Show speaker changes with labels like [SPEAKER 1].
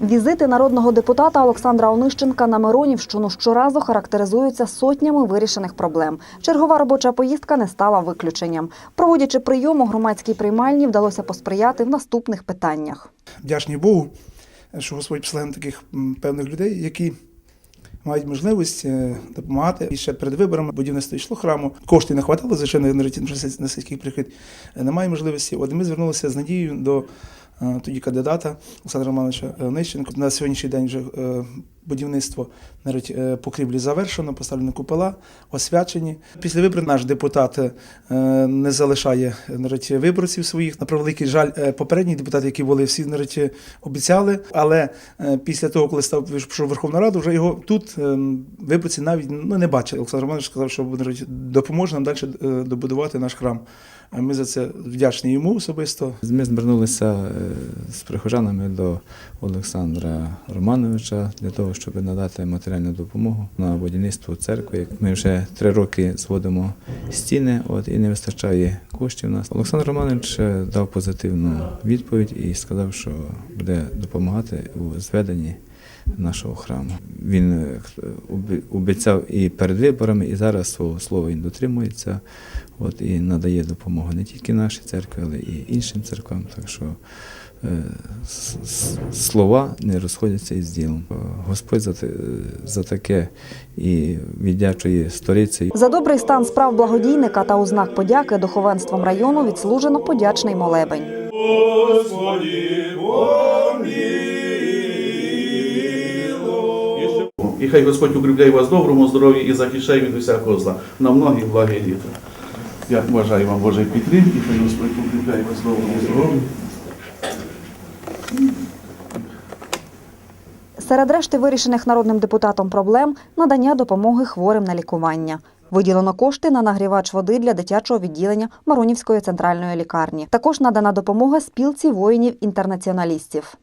[SPEAKER 1] Візити народного депутата Олександра Онищенка на Миронівщину щоразу характеризуються сотнями вирішених проблем. Чергова робоча поїздка не стала виключенням. Проводячи прийом у громадській приймальні, вдалося посприяти в наступних питаннях.
[SPEAKER 2] Вдячні Богу, що Господь послав таких певних людей, які мають можливість е, допомагати. І ще перед виборами будівництво йшло храму. Коштів не хватало, звичайно, на сільський прихід. Е, Немає можливості. От ми звернулися з надією до тоді кандидата Олександра Романовича Нищенко. На сьогоднішній день вже е, будівництво навіть е, покрівлі завершено, поставлені купола, освячені. Після виборів наш депутат е, не залишає навіть, виборців своїх. На превеликий жаль, е, попередні депутати, які були, всі навіть, обіцяли. Але після того, коли став пішов в Верховну Раду, вже його тут виборці навіть ну, не бачили. Олександр Романович сказав, що навіть, допоможе нам далі добудувати наш храм. Ми за це вдячні йому особисто.
[SPEAKER 3] Ми звернулися з прихожанами до Олександра Романовича для того, щоб надати матеріальну допомогу на будівництво церкви. Ми вже три роки зводимо стіни, от і не вистачає коштів. Нас Олександр Романович е, дав позитивну відповідь і сказав, що буде допомагати у зведенні нашого храму. Він е, обіцяв і перед виборами, і зараз свого слова він дотримується. От і надає допомогу не тільки нашій церкві, але і іншим церквам. Так що слова не розходяться із ділом. Е, Господь за, за таке і віддячує сторицею.
[SPEAKER 1] За добрий стан справ благодійника та у знак подяки духовенством району відслужено подячний молебень.
[SPEAKER 4] І хай Господь укріпляє вас в доброму здоров'ї і захищає від усякого зла на многі благі літа. Я бажаю вам Божої підтримки, хай Господь укріпляє вас в доброму здоров'ї.
[SPEAKER 1] Серед решти вирішених народним депутатом проблем надання допомоги хворим на лікування. Виділено кошти на нагрівач води для дитячого відділення Маронівської центральної лікарні. Також надана допомога спілці воїнів-інтернаціоналістів.